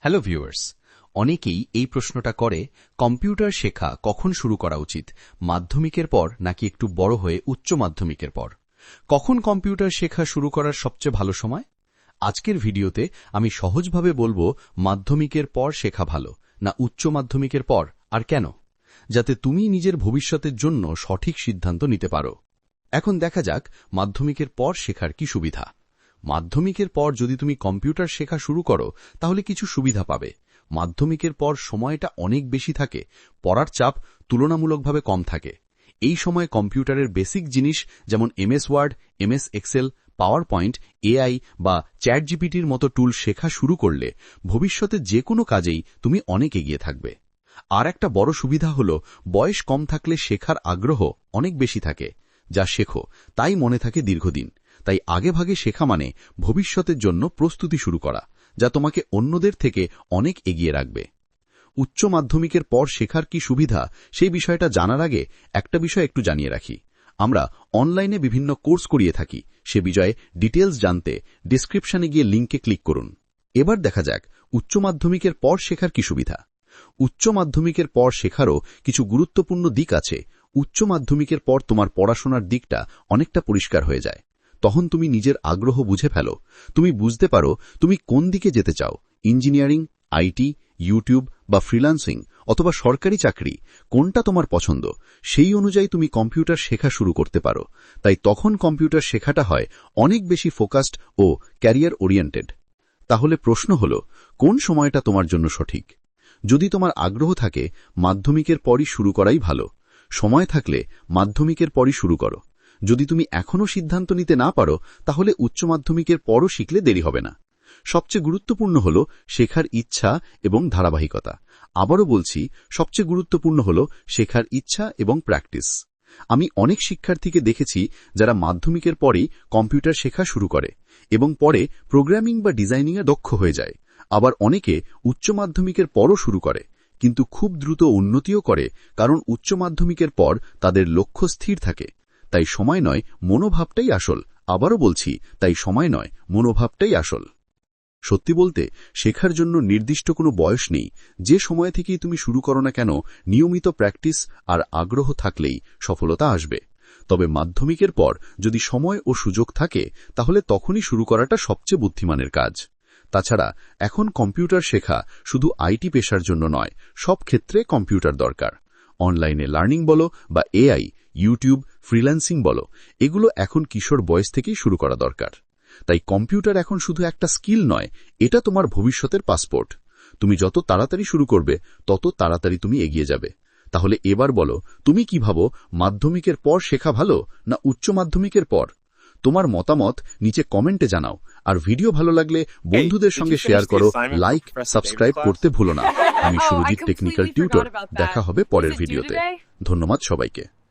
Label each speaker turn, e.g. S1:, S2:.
S1: Hello viewers অনেকেই এই প্রশ্নটা করে, কম্পিউটার শেখা কখন শুরু করা উচিত? মাধ্যমিকের পর নাকি একটু বড় হয়ে উচ্চ মাধ্যমিকের পর? কখন কম্পিউটার শেখা শুরু করার সবচেয়ে ভালো সময়? আজকের ভিডিওতে আমি সহজভাবে বলব, মাধ্যমিকের পর শেখা ভালো, না উচ্চ মাধ্যমিকের পর, আর কেন? যাতে তুমি নিজের ভবিষ্যতের জন্য সঠিক সিদ্ধান্ত নিতে পারো। এখন দেখা যাক, মাধ্যমিকের পর শেখার কি সুবিধা। মাধ্যমিকের পর যদি তুমি কম্পিউটার শেখা শুরু করো, তাহলে কিছু সুবিধা পাবে। মাধ্যমিকের পর সময়টা অনেক বেশি থাকে, পড়ার চাপ তুলনামূলকভাবে কম থাকে। এই সময় কম্পিউটারের বেসিক জিনিস যেমন MS word, MS excel power point AI বা চ্যাট জিপিটির মতো টুল শেখা শুরু করলে ভবিষ্যতে যে কোনো কাজেই তুমি অনেক এগিয়ে থাকবে। আর একটা বড় সুবিধা হল, বয়স কম থাকলে শেখার আগ্রহ অনেক বেশি থাকে, যা শেখো, তাই মনে থাকে দীর্ঘদিন। তাই আগেভাগে শেখা মানে ভবিষ্যতের জন্য প্রস্তুতি শুরু করা, যা তোমাকে অন্যদের থেকে অনেক এগিয়ে রাখবে। উচ্চ মাধ্যমিকের পর শেখার কি সুবিধা, সেই বিষয়টা জানার আগে একটা বিষয় একটু জানিয়ে রাখি। আমরা অনলাইনে বিভিন্ন কোর্স করিয়ে থাকি, সে বিষয়ে ডিটেলস জানতে ডিসক্রিপশনে গিয়ে লিঙ্কে ক্লিক করুন। এবার দেখা যাক উচ্চ মাধ্যমিকের পর শেখার কি সুবিধা। উচ্চ মাধ্যমিকের পর শেখারও কিছু গুরুত্বপূর্ণ দিক আছে। উচ্চ মাধ্যমিকের পর তোমার পড়াশোনার দিকটা অনেকটা পরিষ্কার হয়ে যায়। তখন তুমি নিজের আগ্রহ বুঝে ফেলো। তুমি বুঝতে পারো তুমি কোন দিকে যেতে চাও। ইঞ্জিনিয়ারিং, আইটি, ইউটিউব বা ফ্রিল্যান্সিং অথবা সরকারি চাকরি, কোনটা তোমার পছন্দ? সেই অনুযায়ী তুমি কম্পিউটার শেখা শুরু করতে পারো। তাই তখন কম্পিউটার শেখাটা হয় অনেক বেশি ফোকাসড ও ক্যারিয়ার ওরিয়েন্টেড। তাহলে প্রশ্ন হল, কোন সময়টা তোমার জন্য সঠিক? যদি তোমার আগ্রহ থাকে, মাধ্যমিকের পরই শুরু করাই ভালো। সময় থাকলে মাধ্যমিকের পরই শুরু করো। যদি তুমি এখনও সিদ্ধান্ত নিতে না পারো, তাহলে উচ্চ মাধ্যমিকের পরও শিখলে দেরি হবে না। সবচেয়ে গুরুত্বপূর্ণ হল শেখার ইচ্ছা এবং ধারাবাহিকতা। আবারও বলছি, সবচেয়ে গুরুত্বপূর্ণ হল শেখার ইচ্ছা এবং প্র্যাকটিস। আমি অনেক শিক্ষার্থীকে দেখেছি যারা মাধ্যমিকের পরেই কম্পিউটার শেখা শুরু করে এবং পরে প্রোগ্রামিং বা ডিজাইনিংয়ে দক্ষ হয়ে যায়। আবার অনেকে উচ্চ মাধ্যমিকের পরও শুরু করে, কিন্তু খুব দ্রুত উন্নতিও করে কারণ উচ্চ মাধ্যমিকের পর তাদের লক্ষ্য স্থির থাকে। তাই সময় নয়, মনোভাবটাই আসল। আবারও বলছি, তাই সময় নয়, মনোভাবটাই আসল। সত্যি বলতে, শেখার জন্য নির্দিষ্ট কোনো বয়স নেই। যে সময় থেকেই তুমি শুরু করো না কেন, নিয়মিত প্র্যাকটিস আর আগ্রহ থাকলেই সফলতা আসবে। তবে মাধ্যমিকের পর যদি সময় ও সুযোগ থাকে, তাহলে তখনই শুরু করাটা সবচেয়ে বুদ্ধিমানের কাজ। তাছাড়া, এখন কম্পিউটার শেখা শুধু আইটি পেশার জন্য নয়, সব ক্ষেত্রে কম্পিউটার দরকার। অনলাইনে লার্নিং বলো বা এআই ইউটিউব ফ্রিল্যান্সিং বলো এগুলো এখন কিশোর বয়স থেকেই শুরু করা দরকার। তাই কম্পিউটার এখন শুধু একটা স্কিল নয় এটা তোমার ভবিষ্যতের পাসপোর্ট। তুমি যত তাড়াতাড়ি শুরু করবে তত তাড়াতাড়ি তুমি এগিয়ে যাবে। তাহলে এবার বলো তুমি কি ভাবো মাধ্যমিকের পর শেখা ভালো না উচ্চ মাধ্যমিকের পর? তোমার মতামত নিচে কমেন্টে জানাও আর ভিডিও ভালো লাগলে বন্ধুদের সঙ্গে শেয়ার করো লাইক সাবস্ক্রাইব করতে ভুলো না। আমি সুরজিৎ টেকনিক্যাল টিউটর. দেখা হবে পরের ভিডিওতে ধন্যবাদ সবাইকে।